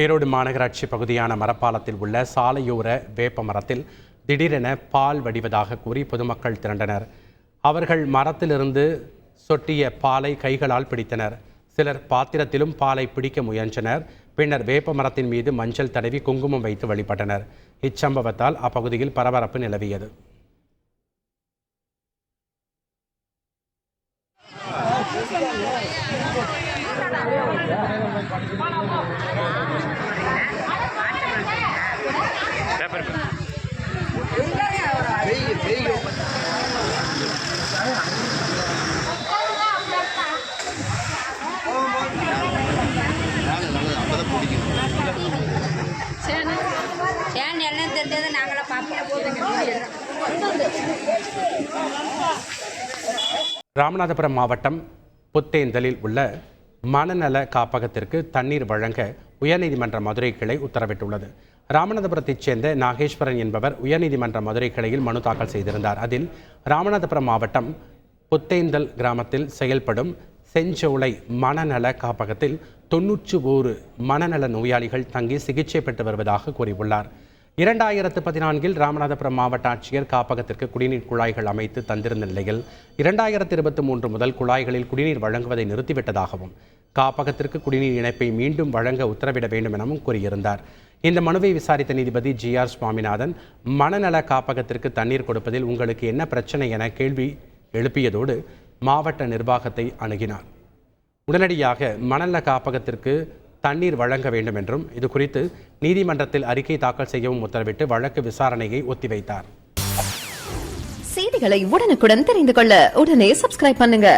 ஈரோடு மாநகராட்சி பகுதியான மரப்பாலத்தில் உள்ள சாலையோர வேப்ப மரத்தில் திடீரென பால் வடிவதாக கூறி பொதுமக்கள் திரண்டனர். அவர்கள் மரத்திலிருந்து சொட்டிய பாலை கைகளால் பிடித்தனர். சிலர் பாத்திரத்திலும் பாலை பிடிக்க முயன்றனர். பின்னர் வேப்ப மரத்தின் மீது மஞ்சள் தடவி குங்குமம் வைத்து வழிபட்டனர். இச்சம்பவத்தால் அப்பகுதியில் பரபரப்பு நிலவியது. ஏன் எல்லாம் தெரிஞ்சது நாங்களாம் பார்ப்போம் ராமநாதபுரம் மாவட்டம் புத்தேந்தலில் உள்ள மனநல காப்பகத்திற்கு தண்ணீர் வழங்க உயர்நீதிமன்ற மதுரை கிளை உத்தரவிட்டுள்ளது. ராமநாதபுரத்தைச் சேர்ந்த நாகேஸ்வரன் என்பவர் உயர்நீதிமன்ற மதுரை கிளையில் மனு தாக்கல் செய்திருந்தார். அதில் ராமநாதபுரம் மாவட்டம் புத்தேந்தல் கிராமத்தில் செயல்படும் செஞ்சோலை மனநல காப்பகத்தில் தொன்னூற்று ஓரு மனநல நோயாளிகள் தங்கி சிகிச்சை பெற்று வருவதாக கூறியுள்ளார். இரண்டாயிரத்து பதினான்கில் ராமநாதபுரம் மாவட்ட ஆட்சியர் காப்பகத்திற்கு குடிநீர் குழாய்கள் அமைத்து தந்திருந்த நிலையில் இரண்டாயிரத்து இருபத்தி மூன்று முதல் குழாய்களில் குடிநீர் வழங்குவதை நிறுத்திவிட்டதாகவும் காப்பகத்திற்கு குடிநீர் இணைப்பை மீண்டும் வழங்க உத்தரவிட வேண்டும் எனவும் கூறியிருந்தார். இந்த மனுவை விசாரித்த நீதிபதி ஜி ஆர் சுவாமிநாதன் மனநல காப்பகத்திற்கு தண்ணீர் கொடுப்பதில் உங்களுக்கு என்ன பிரச்சனை என கேள்வி எழுப்பியதோடு மாவட்ட நிர்வாகத்தை அணுகினார். உடனடியாக மணல காப்பகத்திற்கு தண்ணீர் வழங்க வேண்டும் என்றும் இது குறித்து நீதிமன்றத்தில் அறிக்கை தாக்கல் செய்யவும் உத்தரவிட்டு வழக்கு விசாரணையை ஒத்திவைத்தார். செய்திகளை உடனுக்குடன் தெரிந்து கொள்ள உடனே சப்ஸ்கிரைப் பண்ணுங்க.